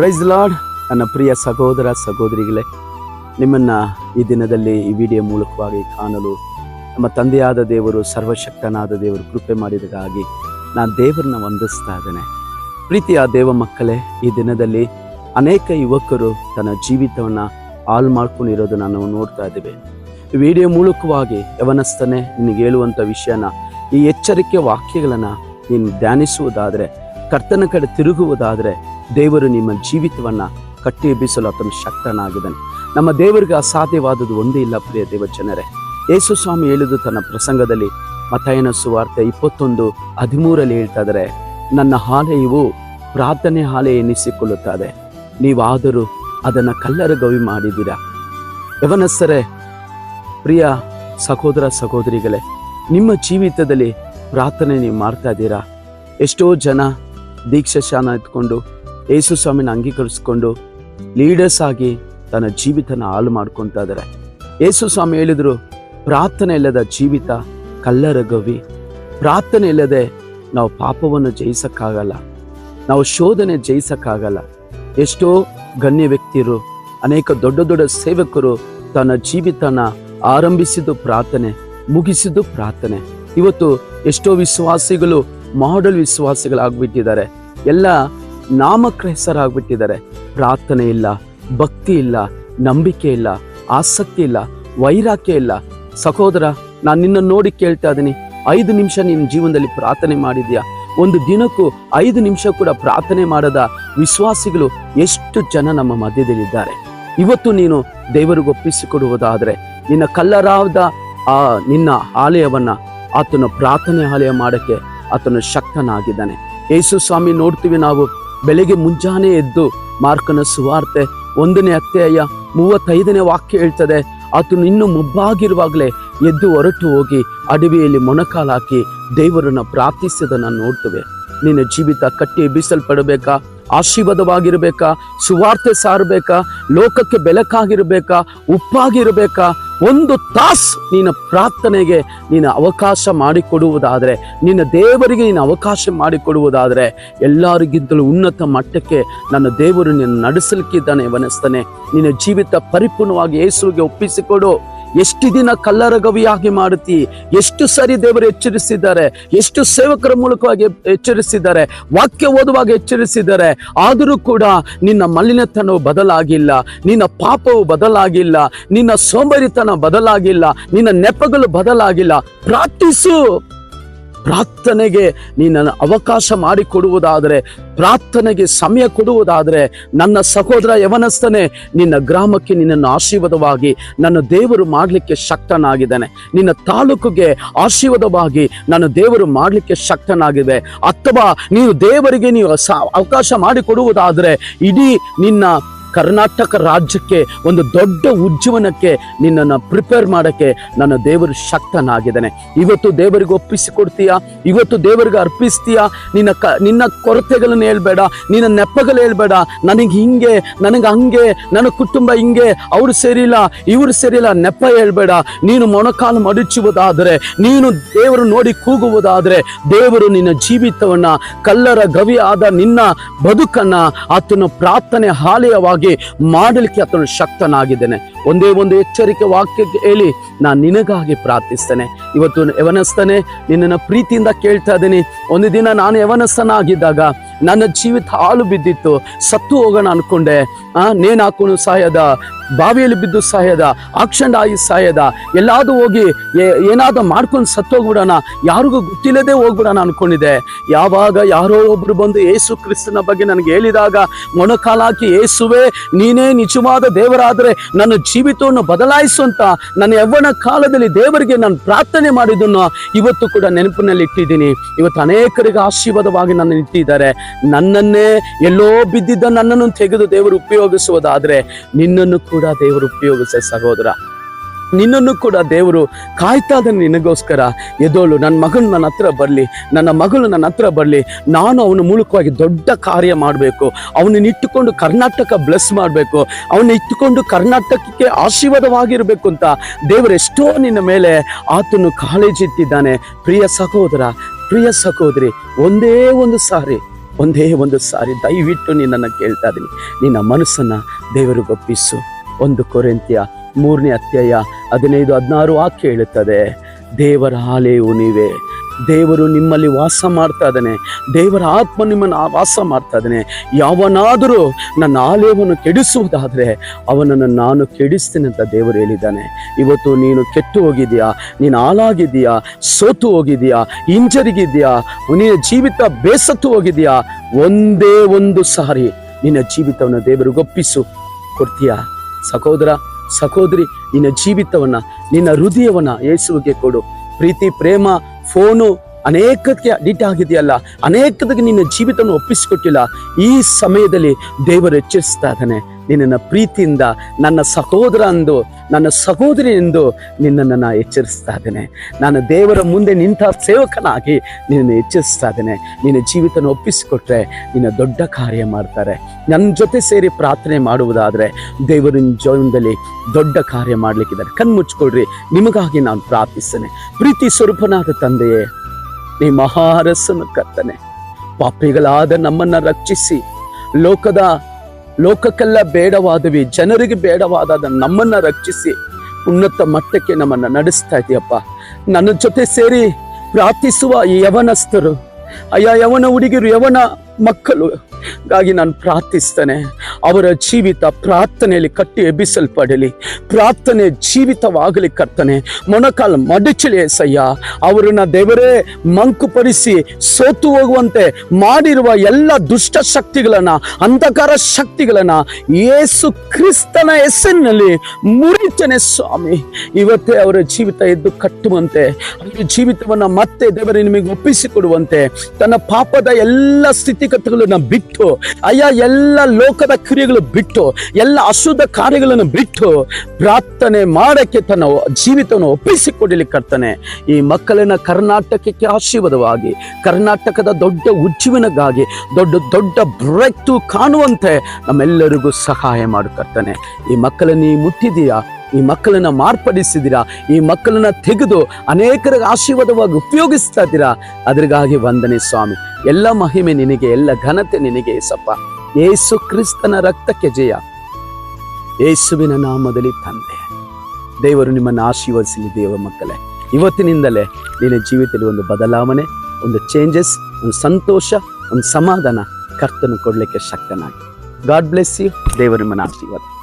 Price lord ನನ್ನ ಪ್ರಿಯ ಸಹೋದರ ಸಹೋದರಿಗಳೇ, ನಿಮ್ಮನ್ನು ಈ ದಿನದಲ್ಲಿ ಈ ವಿಡಿಯೋ ಮೂಲಕವಾಗಿ ಕಾಣಲು ನಮ್ಮ ತಂದೆಯಾದ ದೇವರು, ಸರ್ವಶಕ್ತನಾದ ದೇವರು ಕೃಪೆ ಮಾಡಿದಕ್ಕಾಗಿ ನಾನು ದೇವರನ್ನ ವಂದಿಸ್ತಾ ಇದ್ದೇನೆ. ಪ್ರೀತಿಯ ದೇವ ಮಕ್ಕಳೇ, ಈ ದಿನದಲ್ಲಿ ಅನೇಕ ಯುವಕರು ತನ್ನ ಜೀವಿತವನ್ನು ಹಾಳು ಮಾಡ್ಕೊಂಡಿರೋದು ನಾವು ನೋಡ್ತಾ ಇದ್ದೇವೆ. ವಿಡಿಯೋ ಮೂಲಕವಾಗಿ ಯವನಸ್ತನೇ ನಿನಗೆ ಹೇಳುವಂಥ ವಿಷಯನ ಈ ಎಚ್ಚರಿಕೆ ವಾಕ್ಯಗಳನ್ನು ನೀನು ಧ್ಯಾನಿಸುವುದಾದರೆ ಕರ್ತನ ಕಡೆ ತಿರುಗುವುದಾದರೆ ದೇವರು ನಿಮ್ಮ ಜೀವಿತವನ್ನು ಕಟ್ಟಿ ಎಬ್ಬಿಸಲು ಆತನು ಶಕ್ತನಾಗಿದ್ದಾನೆ. ನಮ್ಮ ದೇವರಿಗೆ ಅಸಾಧ್ಯವಾದದ್ದು ಒಂದೇ ಇಲ್ಲ, ಪ್ರಿಯ ದೇವ ಜನರೇ. ಯೇಸು ಸ್ವಾಮಿ ಹೇಳಿದ್ದು ತನ್ನ ಪ್ರಸಂಗದಲ್ಲಿ ಮತಾಯನ ಸುವಾರ್ತೆ ಇಪ್ಪತ್ತೊಂದು ಹದಿಮೂರಲ್ಲಿ ಹೇಳ್ತಾ ಇದ್ದಾರೆ, ನನ್ನ ಆಲಯವು ಪ್ರಾರ್ಥನೆ ಆಲಯ ಎನಿಸಿಕೊಳ್ಳುತ್ತದೆ. ನೀವಾದರೂ ಅದನ್ನು ಕಲ್ಲರ ಗವಿ ಮಾಡಿದ್ದೀರಾ? ಯವನಸ್ಥರೇ ಪ್ರಿಯ ಸಹೋದರ ಸಹೋದರಿಗಳೇ, ನಿಮ್ಮ ಜೀವಿತದಲ್ಲಿ ಪ್ರಾರ್ಥನೆ ನೀವು ಮಾಡ್ತಾ ಇದ್ದೀರಾ? ಎಷ್ಟೋ ಜನ ದೀಕ್ಷಾಶಾನ ಎತ್ಕೊಂಡು ಯೇಸು ಸ್ವಾಮಿನ ಅಂಗೀಕರಿಸ್ಕೊಂಡು ಲೀಡರ್ಸ್ ಆಗಿ ತನ್ನ ಜೀವಿತನ ಹಾಳು ಮಾಡ್ಕೊತಾ ಇದ್ದಾರೆ. ಯೇಸು ಸ್ವಾಮಿ ಹೇಳಿದ್ರು, ಪ್ರಾರ್ಥನೆ ಇಲ್ಲದ ಜೀವಿತ ಕಲ್ಲರ ಗವಿ. ಪ್ರಾರ್ಥನೆ ಇಲ್ಲದೆ ನಾವು ಪಾಪವನ್ನು ಜಯಿಸಕ್ಕಾಗಲ್ಲ. ನಾವು ಶೋಧನೆ ಜಯಿಸಕ್ಕಾಗಲ್ಲ. ಎಷ್ಟೋ ಗಣ್ಯ ವ್ಯಕ್ತಿರು, ಅನೇಕ ದೊಡ್ಡ ದೊಡ್ಡ ಸೇವಕರು ತನ್ನ ಜೀವಿತನ ಆರಂಭಿಸಿದ್ದು ಪ್ರಾರ್ಥನೆ, ಮುಗಿಸಿದ್ದು ಪ್ರಾರ್ಥನೆ. ಇವತ್ತು ಎಷ್ಟೋ ವಿಶ್ವಾಸಿಗಳು ಮಾಡೆಲ್ ವಿಶ್ವಾಸಿಗಳಾಗ್ಬಿಟ್ಟಿದ್ದಾರೆ. ಎಲ್ಲ ನಾಮಕ್ರ ಹೆಸರಾಗ್ಬಿಟ್ಟಿದ್ದಾರೆ. ಪ್ರಾರ್ಥನೆ ಇಲ್ಲ, ಭಕ್ತಿ ಇಲ್ಲ, ನಂಬಿಕೆ ಇಲ್ಲ, ಆಸಕ್ತಿ ಇಲ್ಲ ವೈರಾಕ್ಯ ಇಲ್ಲ. ಸಹೋದರ, ನಾನು ನಿನ್ನ ನೋಡಿ ಕೇಳ್ತಾ ಇದ್ದೀನಿ. ಐದು ನಿಮಿಷ ನಿನ್ನ ಜೀವನದಲ್ಲಿ ಪ್ರಾರ್ಥನೆ ಮಾಡಿದ್ಯಾ? ಒಂದು ದಿನಕ್ಕೂ ಐದು ನಿಮಿಷ ಕೂಡ ಪ್ರಾರ್ಥನೆ ಮಾಡದ ವಿಶ್ವಾಸಿಗಳು ಎಷ್ಟು ಜನ ನಮ್ಮ ಮಧ್ಯದಲ್ಲಿದ್ದಾರೆ. ಇವತ್ತು ನೀನು ದೇವರಿಗೆ ಒಪ್ಪಿಸಿಕೊಡುವುದಾದರೆ ನಿನ್ನ ಕಲ್ಲರಾದ ಆ ನಿನ್ನ ಆಲಯವನ್ನ ಆತನ ಪ್ರಾರ್ಥನೆ ಆಲಯ ಮಾಡಕ್ಕೆ ಆತನು ಶಕ್ತನಾಗಿದ್ದಾನೆ. ಯೇಸು ಸ್ವಾಮಿ, ನೋಡ್ತೀವಿ ನಾವು, ಬೆಳಿಗ್ಗೆ ಮುಂಜಾನೆ ಎದ್ದು ಮಾರ್ಕನ ಸುವಾರ್ತೆ ಒಂದನೇ ಅಧ್ಯಾಯ ಮೂವತ್ತೈದನೇ ವಾಕ್ಯ ಹೇಳ್ತದೆ, ಆತನು ಇನ್ನು ಮುಬ್ಬಾಗಿರುವಾಗಲೇ ಎದ್ದು ಹೊರಟು ಹೋಗಿ ಅಡವಿಯಲ್ಲಿ ಮೊಣಕಾಲಾಕಿ ದೇವರನ್ನು ಪ್ರಾರ್ಥಿಸಿದನ್ನು ನೋಡ್ತೇವೆ. ನಿನ್ನ ಜೀವಿತ ಕಟ್ಟಿ ಬೀಸಲ್ಪಡಬೇಕಾ? ಆಶೀರ್ವಾದವಾಗಿರಬೇಕಾ? ಸುವಾರ್ತೆ ಸಾರಬೇಕಾ? ಲೋಕಕ್ಕೆ ಬೆಳಕಾಗಿರ್ಬೇಕಾ? ಉಪ್ಪಾಗಿರ್ಬೇಕಾ? ಒಂದು ತಾಸ್ ನಿನ್ನ ಪ್ರಾರ್ಥನೆಗೆ ನೀನು ಅವಕಾಶ ಮಾಡಿಕೊಡುವುದಾದರೆ, ನಿನ್ನ ದೇವರಿಗೆ ನೀನು ಅವಕಾಶ ಮಾಡಿಕೊಡುವುದಾದರೆ, ಎಲ್ಲರಿಗಿಂತಲೂ ಉನ್ನತ ಮಟ್ಟಕ್ಕೆ ನನ್ನ ದೇವರು ನಿನ್ನ ನಡೆಸಲಿಕ್ಕಿದ್ದಾನೆ ವನಸ್ತಾನೆ ನಿನ್ನ ಜೀವಿತ ಪರಿಪೂರ್ಣವಾಗಿ ಯೇಸುವಿಗೆ ಒಪ್ಪಿಸಿಕೊಡು. ಎಷ್ಟು ದಿನ ಕಲ್ಲರಗವಿಯಾಗಿ ಮಾಡುತ್ತಿ? ಎಷ್ಟು ಸರಿ ದೇವರು ಎಚ್ಚರಿಸಿದ್ದಾರೆ? ಎಷ್ಟು ಸೇವಕರ ಮೂಲಕವಾಗಿ ಎಚ್ಚರಿಸಿದ್ದಾರೆ? ವಾಕ್ಯ ಓದುವಾಗ ಎಚ್ಚರಿಸಿದ್ದಾರೆ? ಆದರೂ ಕೂಡ ನಿನ್ನ ಮಲಿನತನವು ಬದಲಾಗಿಲ್ಲ. ನಿನ್ನ ಪಾಪವು ಬದಲಾಗಿಲ್ಲ. ನಿನ್ನ ಸೋಂಬೇರಿತನ ಬದಲಾಗಿಲ್ಲ. ನಿನ್ನ ನೆಪಗಳು ಬದಲಾಗಿಲ್ಲ. ಪ್ರಾರ್ಥಿಸು. ಪ್ರಾರ್ಥನೆಗೆ ನಿನ್ನನ್ನು ಅವಕಾಶ ಮಾಡಿಕೊಡುವುದಾದರೆ, ಪ್ರಾರ್ಥನೆಗೆ ಸಮಯ ಕೊಡುವುದಾದರೆ, ನನ್ನ ಸಹೋದರ ಯವನಸ್ಥನೇ, ನಿನ್ನ ಗ್ರಾಮಕ್ಕೆ ನಿನ್ನನ್ನು ಆಶೀರ್ವಾದವಾಗಿ, ನನ್ನ ದೇವರು ಮಾಡಲಿಕ್ಕೆ ಶಕ್ತನಾಗಿದ್ದಾನೆ. ನಿನ್ನ ತಾಲೂಕಿಗೆ ಆಶೀರ್ವಾದವಾಗಿ ನನ್ನ ದೇವರು ಮಾಡಲಿಕ್ಕೆ ಶಕ್ತನಾಗಿದೆ. ಅಥವಾ ನೀವು ದೇವರಿಗೆ ನೀವು ಅವಕಾಶ ಮಾಡಿಕೊಡುವುದಾದರೆ, ಇಡೀ ನಿನ್ನ ಕರ್ನಾಟಕ ರಾಜ್ಯಕ್ಕೆ ಒಂದು ದೊಡ್ಡ ಉಜ್ಜೀವನಕ್ಕೆ ನಿನ್ನನ್ನು ಪ್ರಿಪೇರ್ ಮಾಡಕ್ಕೆ ನನ್ನ ದೇವರು ಶಕ್ತನಾಗಿದ್ದಾನೆ. ಇವತ್ತು ದೇವರಿಗೆ ಒಪ್ಪಿಸಿಕೊಡ್ತೀಯಾ? ಇವತ್ತು ದೇವರಿಗೆ ಅರ್ಪಿಸ್ತೀಯಾ? ನಿನ್ನ ಕ, ನಿನ್ನ ಕೊರತೆಗಳನ್ನು ಹೇಳ್ಬೇಡ, ನಿನ್ನ ನೆಪಗಳು ಹೇಳ್ಬೇಡ. ನನಗೆ ಹಿಂಗೆ, ನನಗೆ ಹಂಗೆ, ನನ್ನ ಕುಟುಂಬ ಹಿಂಗೆ, ಅವ್ರು ಸರಿಯಿಲ್ಲ ಇವರು ಸರಿಯಿಲ್ಲ ನೆಪ ಹೇಳ್ಬೇಡ. ನೀನು ಮೊಣಕಾಲು ಮಡಚುವುದಾದರೆ ನೀನು ದೇವರು ನೋಡಿ ಕೂಗುವುದಾದರೆ, ದೇವರು ನಿನ್ನ ಜೀವಿತವನ್ನ, ಕಲ್ಲರ ಗವಿಯಾದ ನಿನ್ನ ಬದುಕನ್ನ ಆತನ ಪ್ರಾರ್ಥನೆ ಮಾಡಲಿಕ್ಕೆ ಆತನು ಶಕ್ತನಾಗಿದ್ದೇನೆ. ಒಂದೇ ಒಂದು ಎಚ್ಚರಿಕೆ ವಾಕ್ಯಕ್ಕೆ ಹೇಳಿ ನಾನು ನಿನಗಾಗಿ ಪ್ರಾರ್ಥಿಸ್ತೇನೆ. ಇವತ್ತು ಯವನಸ್ಥನೆ, ನಿನ್ನನ್ನು ಪ್ರೀತಿಯಿಂದ ಕೇಳ್ತಾ ಇದ್ದೀನಿ. ಒಂದು ದಿನ ನಾನು ಯವನಸ್ಥನಾಗಿದ್ದಾಗ ನನ್ನ ಜೀವಿತ ಹಾಲು ಬಿದ್ದಿತ್ತು. ಸತ್ತು ಹೋಗೋಣ ಅನ್ಕೊಂಡೆ. ಆ ನೇಣು ಹಾಕೊಂಡು ಸಾಯದ, ಬಾವಿಯಲ್ಲಿ ಬಿದ್ದು ಸಾಯದ ಆಕ್ಷಂಡ ಆಗಿ ಸಾಯದ, ಎಲ್ಲಾದ್ರೂ ಹೋಗಿ ಏನಾದ್ರೂ ಮಾಡ್ಕೊಂಡು ಸತ್ತೋಗ್ಬಿಡೋಣ. ಯಾರಿಗೂ ಗೊತ್ತಿಲ್ಲದೆ ಹೋಗ್ಬಿಡೋಣ ಅನ್ಕೊಂಡಿದ್ದೆ. ಯಾವಾಗ ಯಾರೋ ಒಬ್ರು ಬಂದು ಏಸು ಕ್ರಿಸ್ತನ ಬಗ್ಗೆ ನನಗೆ ಹೇಳಿದಾಗ ಮೊಣಕಾಲಾಕಿ ಏಸುವೆ ನೀನೇ ನಿಜವಾದ ದೇವರಾದರೆ, ನನ್ನ ಜೀವಿತವನ್ನು ಬದಲಾಯಿಸುವಂತ ನನ್ನ ಯವ್ವನ ಕಾಲದಲ್ಲಿ ದೇವರಿಗೆ ನಾನು ಪ್ರಾರ್ಥನೆ ಮಾಡಿದ್ದನ್ನು ಇವತ್ತು ಕೂಡ ನೆನಪಿನಲ್ಲಿ ಇಟ್ಟಿದ್ದೀನಿ. ಇವತ್ತು ಅನೇಕರಿಗೆ ಆಶೀರ್ವಾದವಾಗಿ ನನ್ನ ಇಟ್ಟಿದ್ದಾರೆ ನನ್ನನ್ನೇ ಎಲ್ಲೋ ಬಿದ್ದಿದ್ದ ನನ್ನನ್ನು ತೆಗೆದು ದೇವರು ಉಪಯೋಗಿಸುವುದಾದ್ರೆ ನಿನ್ನನ್ನು ಕೂಡ ದೇವರು ಉಪಯೋಗಿಸ ಸಹೋದರ. ನಿನ್ನನ್ನು ಕೂಡ ದೇವರು ಕಾಯ್ತಾ ಇದ್ದಾನೆ ನಿನಗೋಸ್ಕರ. ಎದೋಳು ನನ್ನ ಮಗನ ನನ್ನ ಹತ್ರ ಬರಲಿ. ನನ್ನ ಮಗಳು ನನ್ನ ಹತ್ರ ಬರಲಿ. ನಾನು ಅವನ ಮೂಲಕವಾಗಿ ದೊಡ್ಡ ಕಾರ್ಯ ಮಾಡಬೇಕು. ಅವನನ್ನ ಇಟ್ಟುಕೊಂಡು ಕರ್ನಾಟಕ ಬ್ಲೆಸ್ ಮಾಡಬೇಕು. ಅವನ್ನ ಇಟ್ಟುಕೊಂಡು ಕರ್ನಾಟಕಕ್ಕೆ ಆಶೀರ್ವಾದವಾಗಿರಬೇಕು ಅಂತ ದೇವರು ಎಷ್ಟೋ ನಿನ್ನ ಮೇಲೆ ಆತನು ಕಾಳಜಿ ಇಟ್ಟಿದ್ದಾನೆ. ಪ್ರಿಯ ಸಹೋದರ, ಪ್ರಿಯ ಸಹೋದರಿ, ಒಂದೇ ಒಂದು ಸಾರಿ, ಒಂದೇ ಒಂದು ಸಾರಿ ದಯವಿಟ್ಟು ನಿನ್ನನ್ನು ಕೇಳ್ತಾ ಇದ್ದೀನಿ. ನಿನ್ನ ಮನಸ್ಸನ್ನು ದೇವರಿಗೊಪ್ಪಿಸು ಒಂದು ಕೊರೆಂತ್ಯ ಮೂರನೇ ಅಧ್ಯಾಯ ಹದಿನೈದು, ಹದಿನಾರು ವಾಕ್ಯ ಹೇಳುತ್ತದೆ ದೇವರ ಆಲೆಯು ನೀವೇ, ದೇವರು ನಿಮ್ಮಲ್ಲಿ ವಾಸ ಮಾಡ್ತಾ ಇದ್ದಾನೆ, ದೇವರ ಆತ್ಮ ನಿಮ್ಮನ್ನು ವಾಸ ಮಾಡ್ತಾ ಇದ್ದಾನೆ, ಯಾವನಾದರೂ ನನ್ನ ಆಲಯವನ್ನು ಕೆಡಿಸುವುದಾದರೆ ಅವನನ್ನು ನಾನು ಕೆಡಿಸ್ತೇನೆ ಅಂತ ದೇವರು ಹೇಳಿದ್ದಾನೆ. ಇವತ್ತು ನೀನು ಕೆಟ್ಟು ಹೋಗಿದೆಯಾ ನೀನು ಹಾಳಾಗಿದೆಯಾ ಸೋತು ಹೋಗಿದೆಯಾ ಹಿಂಜರಿಗಿದೆಯಾ ನಿನ್ನ ಜೀವಿತ ಬೇಸತ್ತು ಹೋಗಿದೆಯಾ ಒಂದೇ ಒಂದು ಸಾರಿ ನಿನ್ನ ಜೀವಿತವನ್ನು ದೇವರು ಒಪ್ಪಿಸು. ಕೊಡ್ತೀಯಾ? ಸಹೋದರ ಸಹೋದರಿ ನಿನ್ನ ಜೀವಿತವನ್ನ ನಿನ್ನ ಹೃದಯವನ್ನ ಯೇಸುವಿಗೆ ಕೊಡು. ಪ್ರೀತಿ ಪ್ರೇಮ ಫೋನು ಅನೇಕಕ್ಕೆ ಅಡಿಟ್ ಆಗಿದೆಯಲ್ಲ ಅನೇಕದಕ್ಕೆ ನಿನ್ನ ಜೀವಿತವನ್ನು ಒಪ್ಪಿಸಿಕೊಟ್ಟಿಲ್ಲ, ಈ ಸಮಯದಲ್ಲಿ ದೇವರು ಎಚ್ಚರಿಸ್ತಾ ಇದ್ದಾನೆ. ನಿನ್ನನ್ನು ಪ್ರೀತಿಯಿಂದ, ನನ್ನ ಸಹೋದರ ಅಂದು, ನನ್ನ ಸಹೋದರಿ ಎಂದು ನಿನ್ನನ್ನು ನಾನು ಎಚ್ಚರಿಸ್ತಾ ಇದ್ದೇನೆ. ನಾನು ದೇವರ ಮುಂದೆ ನಿಂತ ಸೇವಕನಾಗಿ ನಿನ್ನನ್ನು ಎಚ್ಚರಿಸ್ತಾ ಇದ್ದೇನೆ. ನಿನ್ನ ಜೀವಿತನ ಒಪ್ಪಿಸಿಕೊಟ್ರೆ ನಿನ್ನ ದೊಡ್ಡ ಕಾರ್ಯ ಮಾಡ್ತಾರೆ. ನನ್ನ ಜೊತೆ ಸೇರಿ ಪ್ರಾರ್ಥನೆ ಮಾಡುವುದಾದರೆ ದೇವರಿನ ಜೀವನದಲ್ಲಿ ದೊಡ್ಡ ಕಾರ್ಯ ಮಾಡಲಿಕ್ಕಿದ್ದಾರೆ. ಕಣ್ಮುಚ್ಕೊಳ್ರಿ ನಿಮಗಾಗಿ ನಾನು ಪ್ರಾರ್ಥಿಸ್ತೇನೆ. ಪ್ರೀತಿ ಸ್ವರೂಪನಾದ ತಂದೆಯೇ ನೀ ಮಹಾರಸನ ಕರ್ತನೆ. ಪಾಪಿಗಳಾದ ನಮ್ಮನ್ನ ರಕ್ಷಿಸಿ. ಲೋಕದ, ಲೋಕಕ್ಕೆಲ್ಲ ಬೇಡವಾದವಿ, ಜನರಿಗೆ ಬೇಡವಾದ ನಮ್ಮನ್ನ ರಕ್ಷಿಸಿ. ಉನ್ನತ ಮಟ್ಟಕ್ಕೆ ನಮ್ಮನ್ನ ನಡೆಸ್ತಾ ಇದೆಯಪ್ಪ. ನನ್ನ ಜೊತೆ ಸೇರಿ ಪ್ರಾರ್ಥಿಸುವ ಈ ಯವನಸ್ಥರು. ಅಯ್ಯ, ಯವನ ಹುಡುಗಿರು, ಯವನ ಮಕ್ಕಳು. ಗಾಗಿ ನಾನು ಪ್ರಾರ್ಥಿಸ್ತೇನೆ. ಅವರ ಜೀವಿತ ಪ್ರಾರ್ಥನೆಯಲ್ಲಿ ಕಟ್ಟಿ ಎಬ್ಬಿಸಲ್ಪಡಲಿ. ಪ್ರಾರ್ಥನೆ ಜೀವಿತವಾಗಲಿ ಕರ್ತನೆ. ಮೊಣಕಾಲು ಮಡಚಲಿ ಸಯ್ಯ ಅವರನ್ನ ದೇವರೇ ಮಂಕುಪಡಿಸಿ ಸೋತು ಹೋಗುವಂತೆ ಮಾಡಿರುವ ಎಲ್ಲ ದುಷ್ಟ ಶಕ್ತಿಗಳನ್ನ, ಅಂಧಕಾರ ಶಕ್ತಿಗಳನ್ನ ಯೇಸು ಕ್ರಿಸ್ತನ ಹೆಸರಿನಲ್ಲಿ ಮುರಿತನೆ ಸ್ವಾಮಿ, ಇವತ್ತೇ ಅವರ ಜೀವಿತ ಎದ್ದು ಕಟ್ಟುವಂತೆ, ಅವರ ಜೀವಿತವನ್ನ ಮತ್ತೆ ದೇವರೇ ನಿಮಗೆ ಒಪ್ಪಿಸಿಕೊಡುವಂತೆ, ತನ್ನ ಪಾಪದ ಎಲ್ಲ ಸ್ಥಿತಿಗತಿಗಳನ್ನ ಬಿಟ್ಟು, ಅಯ್ಯ, ಎಲ್ಲ ಲೋಕದ ಕ್ರಿಯೆಗಳು ಬಿಟ್ಟು, ಎಲ್ಲ ಅಶುದ್ಧ ಕಾರ್ಯಗಳನ್ನು ಬಿಟ್ಟು, ಪ್ರಾರ್ಥನೆ ಮಾಡಕ್ಕೆ ತನ್ನ ಜೀವಿತವನ್ನು ಒಪ್ಪಿಸಿಕೊಡಲಿ ಕರ್ತಾನೆ. ಈ ಮಕ್ಕಳನ್ನ ಕರ್ನಾಟಕಕ್ಕೆ ಆಶೀರ್ವಾದವಾಗಿ, ಕರ್ನಾಟಕದ ದೊಡ್ಡ ಉಜ್ಜೀವನಗಾಗಿ ದೊಡ್ಡ ದೊಡ್ಡ ಬ್ರೆತ್ತು ಕಾಣುವಂತೆ ನಮ್ಮೆಲ್ಲರಿಗೂ ಸಹಾಯ ಮಾಡು ಕರ್ತನೆ. ಈ ಮಕ್ಕಳನ್ನ ಮುಟ್ಟಿದೀಯಾ ಈ ಮಕ್ಕಳನ್ನ ಮಾರ್ಪಡಿಸಿದ್ದೀರಾ ಈ ಮಕ್ಕಳನ್ನ ತೆಗೆದು ಅನೇಕರಿಗೆ ಆಶೀರ್ವಾದವಾಗಿ ಉಪಯೋಗಿಸ್ತಾ ಇದ್ದೀರಾ ಅದ್ರಿಗಾಗಿ ವಂದನೆ ಸ್ವಾಮಿ. ಎಲ್ಲ ಮಹಿಮೆ ನಿನಗೆ, ಎಲ್ಲ ಘನತೆ ನಿನಗೆ ಏಸಪ್ಪ. ಏಸು ಕ್ರಿಸ್ತನ ರಕ್ತಕ್ಕೆ ಜಯ. ಏಸುವಿನ ನಾಮದಲ್ಲಿ ತಂದೆ. ದೇವರು ನಿಮ್ಮನ್ನು ಆಶೀರ್ವದಿಸಲಿ ದೇವ ಮಕ್ಕಳೇ. ಇವತ್ತಿನಿಂದಲೇ ನಿನ್ನ ಜೀವಿತದಲ್ಲಿ ಒಂದು ಬದಲಾವಣೆ, ಒಂದು ಚೇಂಜಸ್ ಒಂದು ಸಂತೋಷ, ಒಂದು ಸಮಾಧಾನ ಕರ್ತನು ಕೊಡಲಿಕ್ಕೆ ಶಕ್ತನಾಗಿ. ಗಾಡ್ ಬ್ಲೆಸ್ ಯು ದೇವರು ನಿಮ್ಮನ್ನು ಆಶೀರ್ವಾದ